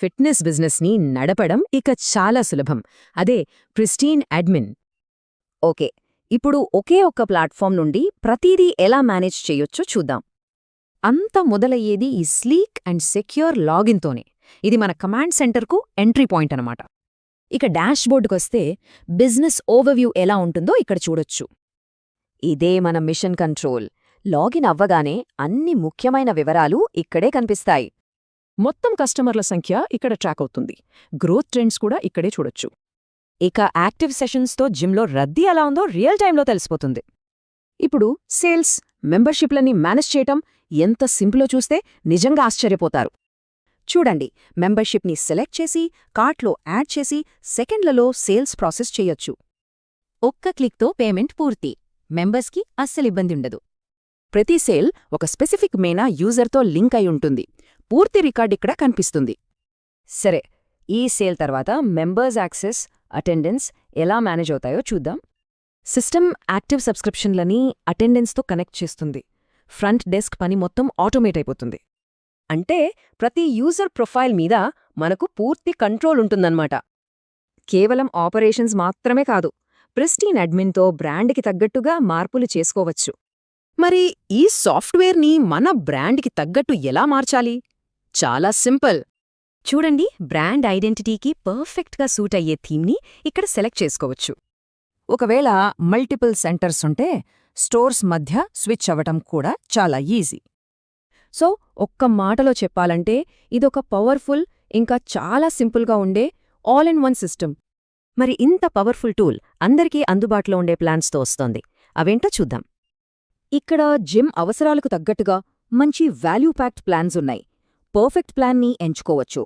Fitness బిజినెస్ని నడపడం ఇక చాలా సులభం. అదే ప్రిస్టీన్ అడ్మిన్. ఓకే ఇప్పుడు ఒకే ఒక్క ప్లాట్ఫామ్ నుండి ప్రతిదీ ఎలా మేనేజ్ చేయొచ్చో చూద్దాం. అంతా మొదలయ్యేది ఈ స్లీక్ అండ్ సెక్యూర్ లాగిన్తోనే. ఇది మన కమాండ్ సెంటర్కు ఎంట్రీ పాయింట్ అనమాట ఇక డాష్బోర్డుకొస్తే బిజినెస్ ఓవర్వ్యూ ఎలా ఉంటుందో ఇక్కడ చూడొచ్చు. ఇదే మన మిషన్ కంట్రోల్. లాగిన్ అవ్వగానే అన్ని ముఖ్యమైన వివరాలు ఇక్కడే కనిపిస్తాయి. మొత్తం కస్టమర్ల సంఖ్య ఇక్కడ ట్రాక్ అవుతుంది. గ్రోత్ ట్రెండ్స్ కూడా ఇక్కడే చూడొచ్చు. ఇక యాక్టివ్ సెషన్స్తో జిమ్లో రద్దీ ఎలా ఉందో రియల్ టైంలో తెలిసిపోతుంది. ఇప్పుడు సేల్స్ మెంబర్షిప్లని మేనేజ్ చేయటం ఎంత సింపులో చూస్తే నిజంగా ఆశ్చర్యపోతారు. చూడండి మెంబర్షిప్ని సెలెక్ట్ చేసి కార్ట్లో యాడ్ చేసి సెకండ్లలో సేల్స్ ప్రాసెస్ చేయొచ్చు. ఒక్క క్లిక్తో పేమెంట్ పూర్తి. మెంబర్స్కి అస్సలు ఇబ్బంది ఉండదు. ప్రతి సేల్ ఒక స్పెసిఫిక్ మేనా యూజర్తో లింక్ అయి ఉంటుంది. పూర్తి రికార్డ్ ఇక్కడ కనిపిస్తుంది. సరే ఈ సేల్ తర్వాత మెంబర్స్ యాక్సెస్ అటెండెన్స్ ఎలా మేనేజ్ అవుతాయో చూద్దాం. సిస్టమ్ యాక్టివ్ సబ్స్క్రిప్షన్లని అటెండెన్స్తో కనెక్ట్ చేస్తుంది. ఫ్రంట్ డెస్క్ పని మొత్తం ఆటోమేట్ అయిపోతుంది. అంటే ప్రతి యూజర్ ప్రొఫైల్ మీద మనకు పూర్తి కంట్రోల్ ఉంటుందన్నమాట. కేవలం ఆపరేషన్స్ మాత్రమే కాదు ప్రిస్టీన్ అడ్మిన్తో బ్రాండ్కి తగ్గట్టుగా మార్పులు చేసుకోవచ్చు. మరి ఈ సాఫ్ట్వేర్ని మన బ్రాండ్కి తగ్గట్టు ఎలా మార్చాలి? చాలా సింపుల్. చూడండి బ్రాండ్ ఐడెంటిటీకి పర్ఫెక్ట్గా సూట్ అయ్యే థీమ్ని ఇక్కడ సెలెక్ట్ చేసుకోవచ్చు. ఒకవేళ మల్టిపుల్ సెంటర్స్ ఉంటే స్టోర్స్ మధ్య స్విచ్ అవ్వటం కూడా చాలా ఈజీ. సో ఒక్క మాటలో చెప్పాలంటే ఇదొక పవర్ఫుల్ ఇంకా చాలా సింపుల్గా ఉండే ఆల్ ఇన్ వన్ సిస్టమ్. మరి ఇంత పవర్ఫుల్ టూల్ అందరికీ అందుబాటులో ఉండే ప్లాన్స్తో వస్తోంది. అవేంటో చూద్దాం. ఇక్కడ జిమ్ అవసరాలకు తగ్గట్టుగా మంచి వాల్యూ ప్యాక్డ్ ప్లాన్స్ ఉన్నాయి. పర్ఫెక్ట్ ప్లాన్ని ఎంచుకోవచ్చు.